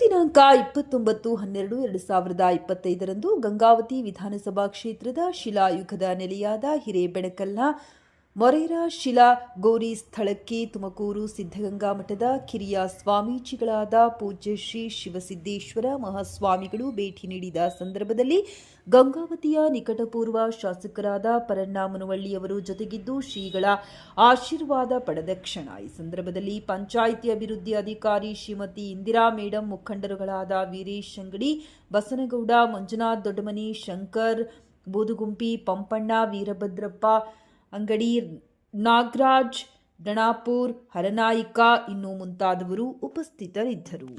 ದಿನಾಂಕ ಇಪ್ಪತ್ತೊಂಬತ್ತು ಹನ್ನೆರಡು ಎರಡು ಸಾವಿರದ ಇಪ್ಪತ್ತೈದರಂದು ಗಂಗಾವತಿ ವಿಧಾನಸಭಾ ಕ್ಷೇತ್ರದ ಶಿಲಾಯುಗದ ನೆಲೆಯಾದ ಹಿರೇಬೆಣಕಲ್ನ ಮೊರೇರಾ ಶಿಲಾ ಗೌರಿ ಸ್ಥಳಕ್ಕೆ ತುಮಕೂರು ಸಿದ್ಧಗಂಗಾ ಮಠದ ಕಿರಿಯ ಸ್ವಾಮೀಜಿಗಳಾದ ಪೂಜ್ಯ ಶ್ರೀ ಶಿವಸಿದ್ದೇಶ್ವರ ಮಹಾಸ್ವಾಮಿಗಳು ಭೇಟಿ ನೀಡಿದ ಸಂದರ್ಭದಲ್ಲಿ ಗಂಗಾವತಿಯ ನಿಕಟಪೂರ್ವ ಶಾಸಕರಾದ ಪರಣ್ಣ ಮುನವಳ್ಳಿಯವರು ಜೊತೆಗಿದ್ದು ಶ್ರೀಗಳ ಆಶೀರ್ವಾದ ಪಡೆದ ಕ್ಷಣ. ಈ ಸಂದರ್ಭದಲ್ಲಿ ಪಂಚಾಯಿತಿ ಅಭಿವೃದ್ಧಿ ಅಧಿಕಾರಿ ಶ್ರೀಮತಿ ಇಂದಿರಾ ಮೇಡಂ, ಮುಖಂಡರುಗಳಾದ ವೀರೇಶ್ ಅಂಗಡಿ, ಬಸನಗೌಡ, ಮಂಜುನಾಥ್ ದೊಡ್ಡಮನಿ, ಶಂಕರ್, ಬೂದುಗುಂಪಿ, ಪಂಪಣ್ಣ, ವೀರಭದ್ರಪ್ಪ ಅಂಗಡಿ ನಾಗರಾಜ್ ಡಣಾಪುರ್ ಹರನಾಯಿಕಾ ಇನ್ನು ಮುಂತಾದವರು ಉಪಸ್ಥಿತರಿದ್ದರು.